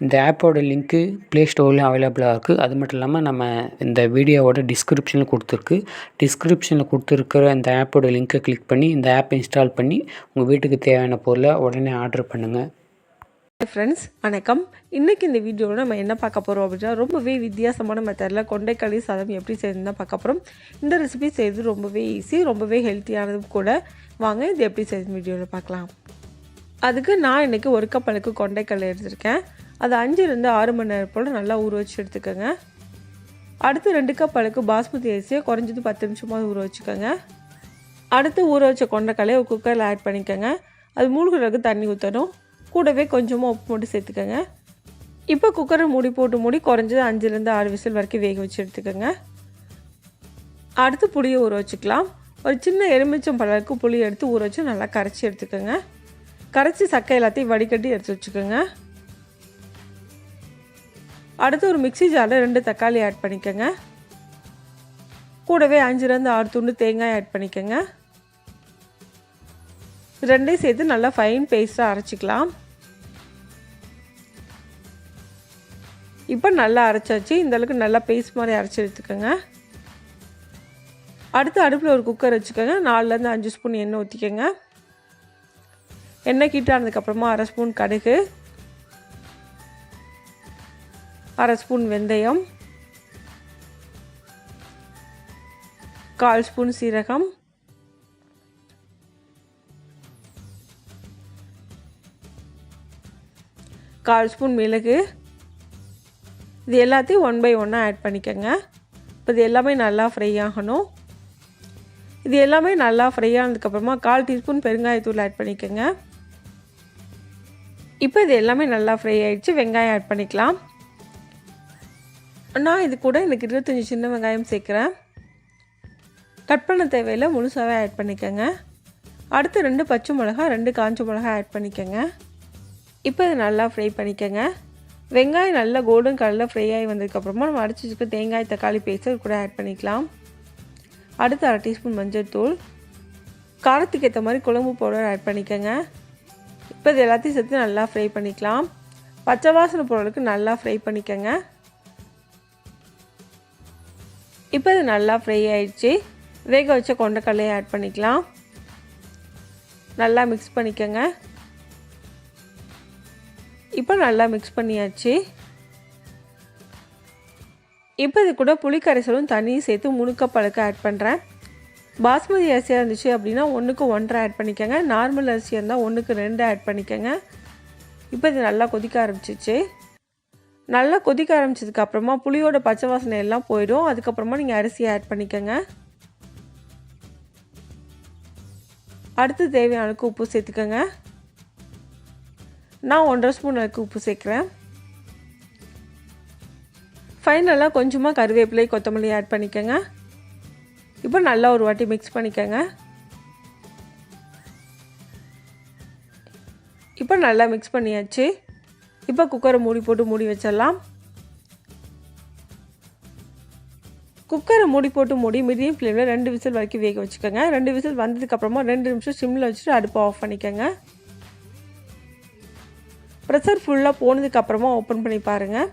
இந்த ஆப்போட link play ஸ்டோர்லேயும் அவைலபிளாக இருக்குது அது மட்டும் இல்லாமல் நம்ம இந்த வீடியோவோட டிஸ்கிரிப்ஷனில் கொடுத்துருக்கு. டிஸ்கிரிப்ஷனில் கொடுத்துருக்கிற இந்த ஆப்போட லிங்க்கை கிளிக் பண்ணி இந்த ஆப் இன்ஸ்டால் பண்ணி உங்கள் வீட்டுக்கு தேவையான பொருளை உடனே ஆர்டர் பண்ணுங்கள் ஃப்ரெண்ட்ஸ் வணக்கம். இன்றைக்கி இந்த வீடியோவில் நம்ம என்ன பார்க்க போகிறோம் அப்படின்னா ரொம்பவே வித்தியாசமான மெத்தடில் கொண்டைக்களி சாதம் எப்படி செய்யணும் தான் பார்க்க போகிறோம் இந்த ரெசிபி செய்கிறது ரொம்பவே ஈஸி ரொம்பவே ஹெல்த்தியானதும் கூட. வாங்க இது எப்படி செய்யுது வீடியோவில் பார்க்கலாம். அதுக்கு நான் இன்றைக்கி ஒரு கப் அளவுக்கு கொண்டைக்கடலை எடுத்திருக்கேன். அதை அஞ்சுலேருந்து ஆறு மணி நேரம் போல் நல்லா ஊற வச்சு எடுத்துக்கோங்க. அடுத்து ரெண்டு கப் அளவுக்கு பாஸ்மதி அரிசியை குறைஞ்சது பத்து நிமிஷமாக ஊற வச்சுக்கோங்க. அடுத்து ஊற வச்ச கொண்டக்கலையை ஒரு குக்கரில் ஆட் பண்ணிக்கோங்க. அது மூழ்கிறதுக்கு தண்ணி ஊற்றணும் கூடவே கொஞ்சமாக உப்பு மட்டும் சேர்த்துக்கோங்க. இப்போ குக்கரை மூடி போட்டு மூடி குறைஞ்சது அஞ்சுலேருந்து ஆறு விசில் வரைக்கும் வேக வச்சு எடுத்துக்கோங்க. அடுத்து புளியை ஊற வச்சுக்கலாம். ஒரு சின்ன எலுமிச்சம் பழக்கு புளி எடுத்து ஊற வச்சு நல்லா கரைச்சி எடுத்துக்கோங்க. கரைச்சி சக்கை எல்லாத்தையும் வடிகட்டி எடுத்து வச்சுக்கோங்க. அடுத்து ஒரு மிக்சி ஜாரில் ரெண்டு தக்காளி ஆட் பண்ணிக்கோங்க. கூடவே அஞ்சுலேருந்து ஆறு துண்டு தேங்காய் ஆட் பண்ணிக்கோங்க. ரெண்டையும் சேர்த்து நல்லா ஃபைன் பேஸ்ட்டாக அரைச்சிக்கலாம். இப்போ நல்லா அரைச்சாச்சு. இந்தளவுக்கு நல்லா பேஸ்ட் மாதிரி அரைச்சி எடுத்துக்கோங்க. அடுத்து அடுப்பில் ஒரு குக்கர் வச்சுக்கோங்க. நாலுலேருந்து அஞ்சு ஸ்பூன் எண்ணெய் ஊற்றிக்கோங்க எண்ணெய் கீட்டானதுக்கப்புறமா அரை ஸ்பூன் கடுகு. அரை ஸ்பூன் வெந்தயம் கால் ஸ்பூன் சீரகம் கால் ஸ்பூன் மிளகு. இது எல்லாத்தையும் ஒன் பை ஒன்னாக ஆட் பண்ணிக்கோங்க. இப்போ இது எல்லாமே நல்லா ஃப்ரை ஆகணும். இது எல்லாமே நல்லா ஃப்ரை ஆனதுக்கப்புறமா கால் டீஸ்பூன் பெருங்காயத்தூள் ஆட் பண்ணிக்கோங்க. இப்போ இது எல்லாமே நல்லா ஃப்ரை ஆகிடுச்சு வெங்காயம் ஆட் பண்ணிக்கலாம். நான் இது கூட எனக்கு இருபத்தஞ்சி சின்ன வெங்காயம் சேர்க்குறேன். கட் பண்ண தேவையில் முழுசாகவே ஆட் பண்ணிக்கோங்க. அடுத்து ரெண்டு பச்சை மிளகா ரெண்டு காஞ்ச மிளகா ஆட் பண்ணிக்கோங்க. இப்போ இதை நல்லா ஃப்ரை பண்ணிக்கோங்க. வெங்காயம் நல்லா கோல்டன் கலரில் ஃப்ரை ஆகி வந்ததுக்கப்புறமா நம்ம அடிச்சு வச்சுக்க தேங்காய் தக்காளி பேஸ்ட்டு கூட ஆட் பண்ணிக்கலாம். அடுத்து அரை டீஸ்பூன் மஞ்சள் தூள். காரத்துக்கு ஏற்ற மாதிரி குழம்பு பவுடர் ஆட் பண்ணிக்கோங்க. இப்போ இது எல்லாத்தையும் சேர்த்து நல்லா ஃப்ரை பண்ணிக்கலாம். பச்சை வாசனை பொருளுக்கு நல்லா ஃப்ரை பண்ணிக்கோங்க. இப்போ இது நல்லா ஃப்ரை ஆயிடுச்சு. வேக வச்ச கொண்டக்கடலையை ஆட் பண்ணிக்கலாம். நல்லா மிக்ஸ் பண்ணிக்கோங்க. இப்போ நல்லா மிக்ஸ் பண்ணியாச்சு. இப்போ இது கூட புளி கரைசலும் தண்ணியும் சேர்த்து முழுக்க பழுக்க ஆட் பண்ணுறேன் பாஸ்மதி அரிசியாக இருந்துச்சு அப்படின்னா ஒன்றுக்கு ஒன்றரை ஆட் பண்ணிக்கோங்க. நார்மல் அரிசியாக இருந்தால் ஒன்றுக்கு ரெண்டு ஆட் பண்ணிக்கோங்க. இப்போ இது நல்லா கொதிக்க ஆரம்பிச்சிச்சு. நல்லா கொதிக்க ஆரம்பிச்சதுக்கப்புறமா புளியோட பச்சை வாசனை எல்லாம் போயிடும். அதுக்கப்புறமா நீங்கள் அரிசியை ஆட் பண்ணிக்கோங்க. அடுத்து தேவையான அளவுக்கு உப்பு சேர்த்துக்கோங்க. நான் ஒன்றரை ஸ்பூன் அளவுக்கு உப்பு சேர்க்குறேன். ஃபைனலாக கொஞ்சமாக கருவேப்பிலை கொத்தமல்லி ஆட் பண்ணிக்கோங்க. இப்போ நல்லா ஒரு வாட்டி மிக்ஸ் பண்ணிக்கோங்க. இப்போ நல்லா மிக்ஸ் பண்ணியாச்சு. இப்போ குக்கரை மூடி போட்டு மூடி வச்சிடலாம். குக்கரை மூடி போட்டு மூடி மீடியம் ஃப்ளேமில் ரெண்டு விசில் வரைக்கும் வேக வச்சுக்கோங்க. ரெண்டு விசில் வந்ததுக்கப்புறமா ரெண்டு நிமிஷம் சிம்மில் வச்சுட்டு அடுப்பை ஆஃப் பண்ணிக்கோங்க. ப்ரெஷர் ஃபுல்லாக போனதுக்கப்புறமா ஓப்பன் பண்ணி பாருங்கள்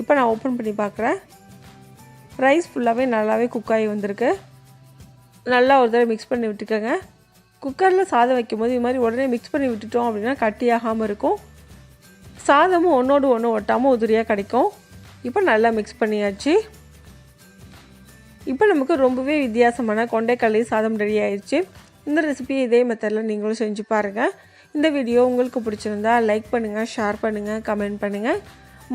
இப்போ நான் ஓப்பன் பண்ணி பார்க்குறேன் ரைஸ் ஃபுல்லாகவே நல்லாவே குக்காகி வந்திருக்கு. நல்லா ஒரு தடவை மிக்ஸ் பண்ணி விட்டுக்கோங்க. குக்கரில் சாதம் வைக்கும்போது இது மாதிரி உடனே மிக்ஸ் பண்ணி விட்டுட்டோம் அப்படின்னா கட்டியாகாமல் இருக்கும். சாதமும் ஒன்றோடு ஒன்று ஒட்டாமல் உதிரியாக கிடைக்கும். இப்போ நல்லா மிக்ஸ் பண்ணியாச்சு. இப்போ நமக்கு ரொம்பவே வித்தியாசமான கொண்டைக்கடலை சாதம் ரெடி ஆயிடுச்சு இந்த ரெசிபியை இதே மெத்தடில் நீங்களும் செஞ்சு பாருங்கள் இந்த வீடியோ உங்களுக்கு பிடிச்சிருந்தா லைக் பண்ணுங்கள் ஷேர் பண்ணுங்கள் கமெண்ட் பண்ணுங்கள்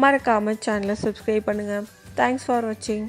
மறக்காமல் சேனலை சப்ஸ்கிரைப் பண்ணுங்கள் தேங்க்ஸ் ஃபார் வாட்சிங்